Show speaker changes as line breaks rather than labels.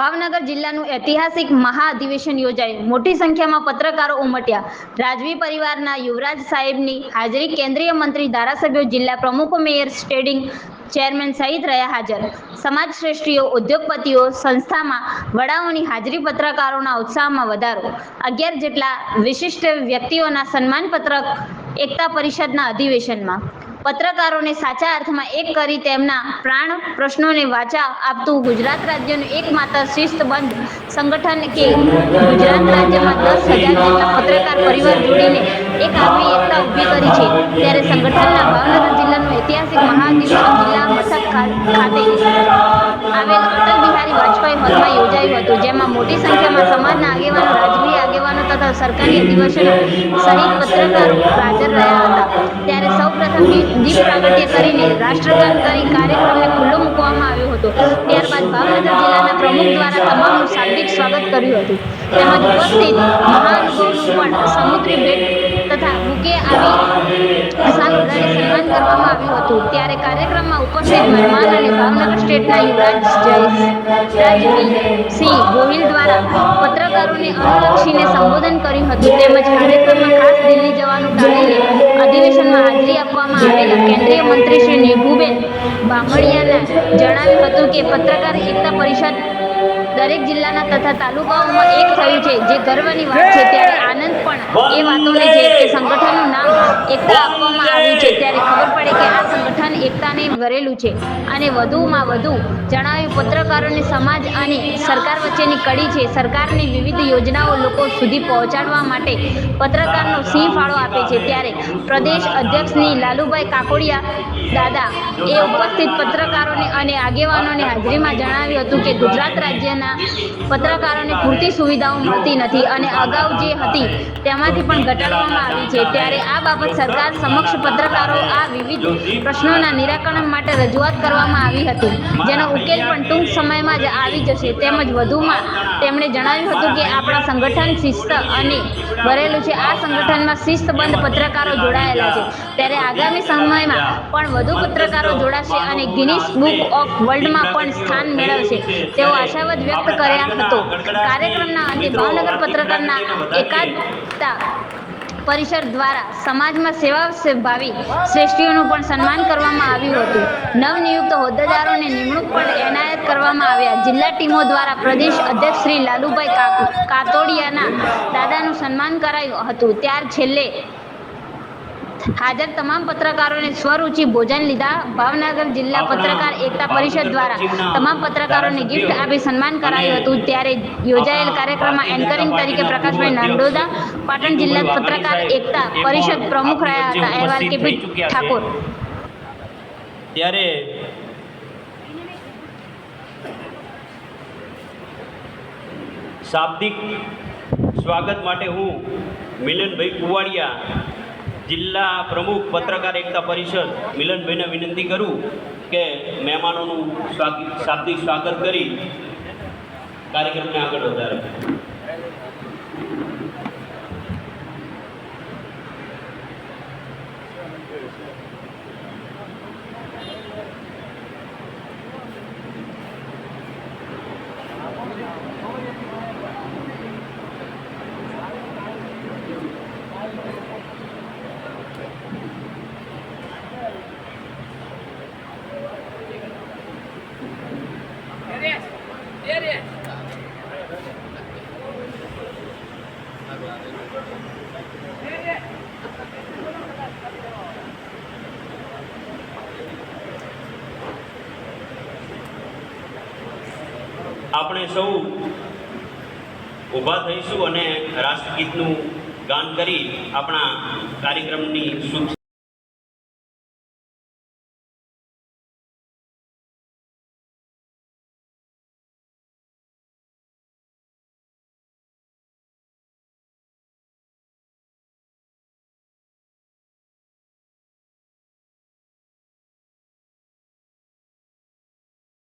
ભાવનગર જિલ્લાનું ઐતિહાસિક મહાઅધિવેશન યોજાયું. મોટી સંખ્યામાં પત્રકારો ઉમટ્યા. રાજવી પરિવારના યુવરાજ સાહેબની હાજરી કેન્દ્રીય મંત્રી ધારાસભ્યો જિલ્લા પ્રમુખો મેયર સ્ટેડિંગ ચેરમેન સહિત રહ્યા હાજર. સમાજ શ્રેષ્ઠીઓ ઉદ્યોગપતિઓ, સંસ્થામાં વડાઓની હાજરી પત્રકારોના ઉત્સાહમાં વધારો. અગિયાર જેટલા વિશિષ્ટ વ્યક્તિઓના સન્માનપત્રક એકતા પરિષદના અધિવેશનમાં પત્રકારોને સાચા અર્થમાં એક કરી તેમના પ્રાણ પ્રશ્નોને વાચા આપતું ગુજરાત રાજ્યનું એકમાત્ર શિસ્તબંધ સંગઠન કે ગુજરાત રાજ્યમાં દસ હજાર જેટલા પત્રકાર પરિવાર જોડીને એક આગવી એકતા ઊભી કરી છે. ત્યારે સંગઠનના ભાવનગર જિલ્લાનું ઐતિહાસિક મહાદિવસ જિલ્લા મથક ખાતે આવેલ અટલ બિહારી વાજપેયી હોલમાં યોજાયું હતું, જેમાં મોટી સંખ્યામાં સમાજના આગેવાનો, રાજકીય આગેવાનો તથા સરકારી અધિવેશનો સહિત પત્રકારો હાજર રહ્યા હતા. દીપ પ્રાગટ્ય કરીને રાષ્ટ્રગાન કરી કાર્યક્રમને ખુલ્લો મૂકવામાં આવ્યો હતો. ત્યારબાદ ભાવનગર જિલ્લાના પ્રમુખ દ્વારા તમામનું શાબ્દિક સ્વાગત કર્યું હતું. તેમજ ઉપસ્થિત મહાનુભાવોનું પણ સમુદ્રી તથા બુકે આવી સન્માન કરવામાં આવ્યું હતું. ત્યારે કાર્યક્રમમાં ઉપસ્થિત મહેમાન અને ભાવનગર સ્ટેટના યુવરાજ જયરાજવી સિંહ ગોહિલ દ્વારા પત્રકારોને અનુલક્ષીને સંબોધન કર્યું હતું. તેમજ કાર્યક્રમમાં ખાસ દિલ્હી જવાનું ટાળીને અધિવેશનમાં હાજરી આપવામાં આવેલા કેન્દ્રીય મંત્રી શ્રી નિભુબેન બામણિયાના જણાવ્યું હતું કે પત્રકાર એકતા પરિષદ દરેક જિલ્લાના તથા તાલુકાઓમાં એક થયું છે. જે ગર્વની વાત છે ત્યારે આનંદ પણ એ વાતોને છે કે સંગઠનનું નામ એકતા આપવામાં આવ્યું છે ત્યારે ખબર પડે કે આ સંગઠન એકતાને ભરેલું છે. અને વધુમાં વધુ જણાવ્યું પત્રકારોને સમાજ અને સરકાર વચ્ચેની કડી છે. સરકારની વિવિધ યોજનાઓ લોકો સુધી પહોંચાડવા માટે પત્રકારનો સિંહ ફાળો આપે છે. ત્યારે પ્રદેશ અધ્યક્ષની લાલુભાઈ કાકોડિયા દાદા એ ઉપસ્થિત પત્રકારોને અને આગેવાનોને હાજરીમાં જણાવ્યું હતું કે ગુજરાત રાજ્યના પત્રકારોને પૂરતી સુવિધાઓ મળતી નથી અને અગાઉ જે હતી તેમાંથી પણ ઘટાડવામાં આવી છે. ત્યારે આ બાબત સરકાર સમક્ષ પત્રકારો આ વિવિધ પ્રશ્નોના નિરાકરણ માટે રજૂઆત કરવામાં આવી હતી. જેનો ઉકેલ પણ ટૂંક સમયમાં જ આવી જશે. તેમજ વધુમાં તેમણે જણાવ્યું હતું કે આપણા સંગઠન શિસ્ત અને ભરેલું છે. આ સંગઠનમાં શિસ્તબંધ પત્રકારો જોડાયેલા છે. ત્યારે આગામી સમયમાં પણ વધુ પત્રકારો જોડાશે અને ગિનિસ બુક ઓફ વર્લ્ડમાં પણ સ્થાન મેળવશે. તેવો આશાવાદ વ્યક્ત કર્યા હતો. કાર્યક્રમના અંતે ભાવનગર પત્રકારના એકાદતા પરિષદ દ્વારા સમાજમાં સેવા ભાવી શ્રેષ્ઠીઓનું પણ સન્માન કરવામાં આવ્યું હતું. નવનિયુક્ત હોદ્દેદારોને નિમણૂક પણ એનાયત કરવામાં આવ્યા. જિલ્લા ટીમો દ્વારા પ્રદેશ અધ્યક્ષ શ્રી લાલુભાઈ કાતોડિયાના દાદાનું સન્માન કરાયું હતું. ત્યાર છેલ્લે હાજર તમામ પત્રકારોને સ્વરૂચિ ભોજન લીધા. ભાવનગર જિલ્લા પત્રકાર એકતા પરિષદ દ્વારા તમામ પત્રકારોને ગિફ્ટ આપી સન્માન કરાયું હતું. ત્યારે યોજાયેલ કાર્યક્રમમાં એન્કરિંગ તરીકે પ્રકાશભાઈ નાંદોદા પાટણ જિલ્લા પત્રકાર એકતા પરિષદ પ્રમુખ રહ્યા હતા. અહેવાલ કેપી ઠાકોર.
ત્યારે શાબ્દિક સ્વાગત માટે હું મિલનભાઈ કુવાડિયા જિલ્લા પ્રમુખ પત્રકાર એકતા પરિષદ મિલનભાઈને વિનંતી કરું કે મહેમાનોનું શાબ્દિક સ્વાગત કરી કાર્યક્રમને આગળ વધારે. આપણે સૌ ઊભા થઈશું અને રાષ્ટ્રગીતનું ગાન કરી આપણા કાર્યક્રમની શુભ